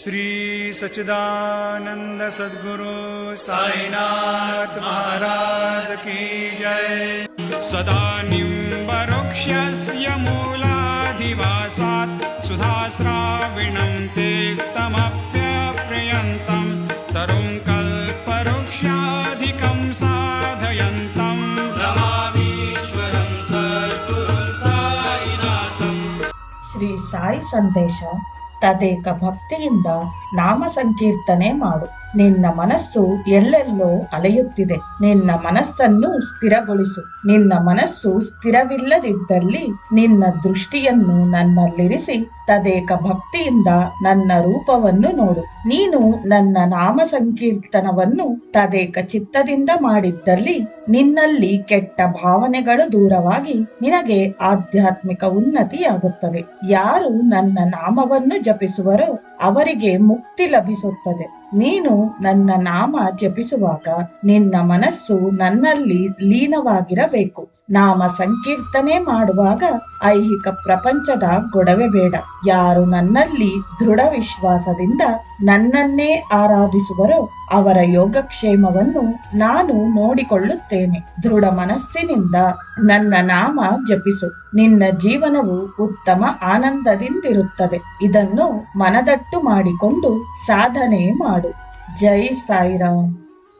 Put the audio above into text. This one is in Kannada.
श्री सच्चिदानंद सद्गुरु साईनाथ महाराज की जय। सदा निम्बवृक्षस्य मूलाधिवासात् सुधास्राविणं तेक्तमप्यप्रयन्तं तरुं कल्पवृक्षाधिकं साधयन्तं। नमामीश्वरं श्री साई संदेश। ತದೇಕ ಭಕ್ತಿಯಿಂದ ನಾಮ ಸಂಕೀರ್ತನೆ ಮಾಡು. ನಿನ್ನ ಮನಸ್ಸು ಎಲ್ಲೆಲ್ಲೋ ಅಲೆಯುತ್ತಿದೆ. ನಿನ್ನ ಮನಸ್ಸನ್ನು ಸ್ಥಿರಗೊಳಿಸು. ನಿನ್ನ ಮನಸ್ಸು ಸ್ಥಿರವಿಲ್ಲದಿದ್ದಲ್ಲಿ ನಿನ್ನ ದೃಷ್ಟಿಯನ್ನು ನನ್ನಲ್ಲಿರಿಸಿ ತದೇಕ ಭಕ್ತಿಯಿಂದ ನನ್ನ ರೂಪವನ್ನು ನೋಡು. ನೀನು ನನ್ನ ನಾಮ ಸಂಕೀರ್ತನವನ್ನು ತದೇಕ ಚಿತ್ತದಿಂದ ಮಾಡಿದ್ದಲ್ಲಿ ನಿನ್ನಲ್ಲಿ ಕೆಟ್ಟ ಭಾವನೆಗಳು ದೂರವಾಗಿ ನಿನಗೆ ಆಧ್ಯಾತ್ಮಿಕ ಉನ್ನತಿಯಾಗುತ್ತದೆ. ಯಾರು ನನ್ನ ನಾಮವನ್ನು ಜಪಿಸುವರೋ ಅವರಿಗೆ ಮುಕ್ತಿ ಲಭಿಸುತ್ತದೆ. ನೀನು ನನ್ನ ನಾಮ ಜಪಿಸುವಾಗ ನಿನ್ನ ಮನಸ್ಸು ನನ್ನಲ್ಲಿ ಲೀನವಾಗಿರಬೇಕು. ನಾಮ ಸಂಕೀರ್ತನೆ ಮಾಡುವಾಗ ಐಹಿಕ ಪ್ರಪಂಚದ ಗೊಡವೆ ಬೇಡ. ಯಾರು ನನ್ನಲ್ಲಿ ದೃಢ ವಿಶ್ವಾಸದಿಂದ ನನ್ನನ್ನೇ ಆರಾಧಿಸುವರು. ಅವರ ಯೋಗಕ್ಷೇಮವನ್ನು ನಾನು ನೋಡಿಕೊಳ್ಳುತ್ತೇನೆ. ದೃಢ ಮನಸ್ಸಿನಿಂದ ನನ್ನ ನಾಮ ಜಪಿಸು. ನಿನ್ನ ಜೀವನವು ಉತ್ತಮ ಆನಂದದಿಂದಿರುತ್ತದೆ. ಇದನ್ನು ಮನದಟ್ಟು ಮಾಡಿಕೊಂಡು ಸಾಧನೆ ಮಾಡು. ಜೈ ಸಾಯಿರಾಮ್.